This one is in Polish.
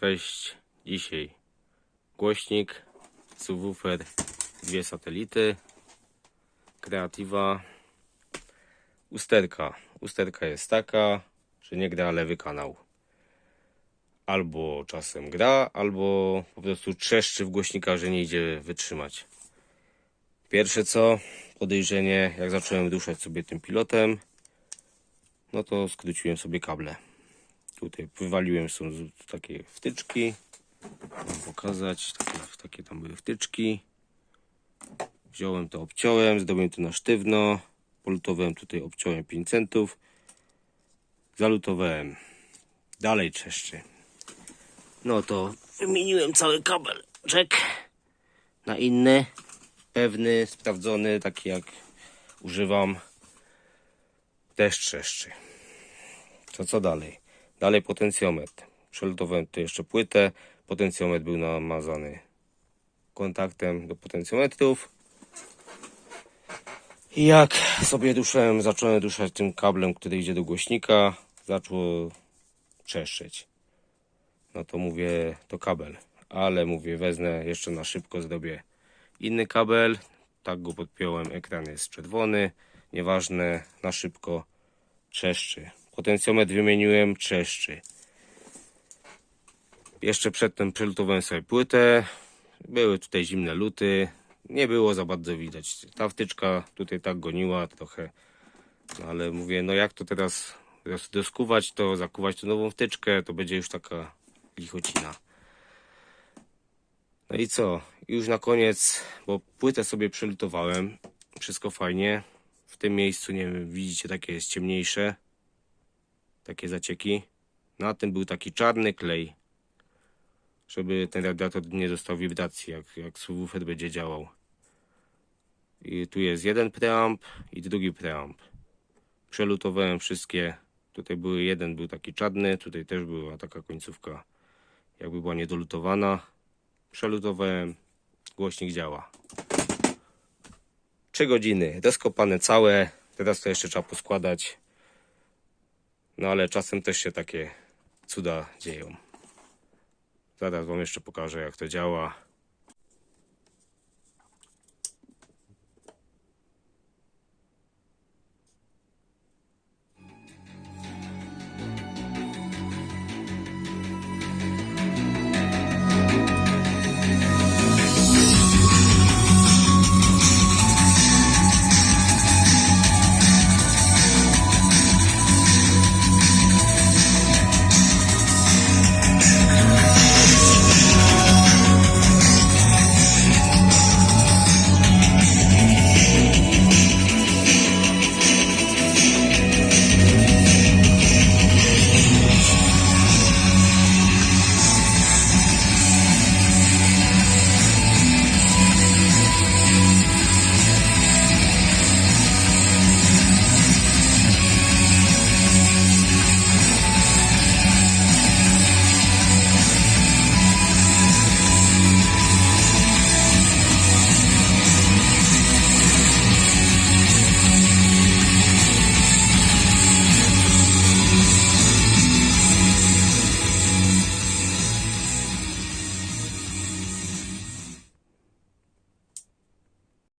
Cześć, dzisiaj głośnik, subwoofer, dwie satelity, kreatywa, usterka. Usterka jest taka, że nie gra lewy kanał. Albo czasem gra, albo po prostu trzeszczy w głośnika, że nie idzie wytrzymać. Pierwsze co, podejrzenie, jak zacząłem duszać sobie tym pilotem, no to skróciłem sobie kable. Tutaj wywaliłem są takie wtyczki. Mam pokazać. Takie, takie tam były wtyczki. Wziąłem to, obciąłem, zdobyłem to na sztywno. Polutowałem tutaj, obciąłem 5 centów. Zalutowałem. Dalej trzeszczy. No to wymieniłem cały kabel. Czek. Na inny. Pewny, sprawdzony, taki jak używam. Też trzeszczy. To co dalej? Dalej potencjometr. Przelutowałem tu jeszcze płytę. Potencjometr był namazany kontaktem do potencjometrów. I jak sobie duszałem, zacząłem duszać tym kablem, który idzie do głośnika, zaczęło trzeszczeć. No to mówię, to kabel. Ale mówię, wezmę jeszcze na szybko, zrobię inny kabel. Tak go podpiąłem, ekran jest czerwony. Nieważne, na szybko trzeszczy. Potencjometr wymieniłem, trzeszczy. Jeszcze przedtem przelutowałem sobie płytę. Były tutaj zimne luty. Nie było za bardzo widać. Ta wtyczka tutaj tak goniła trochę. No ale mówię, no jak to teraz doskuwać, to zakuwać tu nową wtyczkę, to będzie już taka lichocina. No i co? Już na koniec, bo płytę sobie przelutowałem. Wszystko fajnie. W tym miejscu, nie wiem, widzicie, takie jest ciemniejsze takie zacieki. Na tym był taki czarny klej, żeby ten radiator nie dostał wibracji, jak, jak subwoofer będzie działał. I tu jest jeden preamp i drugi preamp. Przelutowałem wszystkie. Tutaj były jeden był taki czarny, tutaj też była taka końcówka, jakby była niedolutowana. Przelutowałem, głośnik działa. 3 godziny, rozkopane całe. Teraz to jeszcze trzeba poskładać. No ale czasem też się takie cuda dzieją. Zaraz wam jeszcze pokażę jak to działa.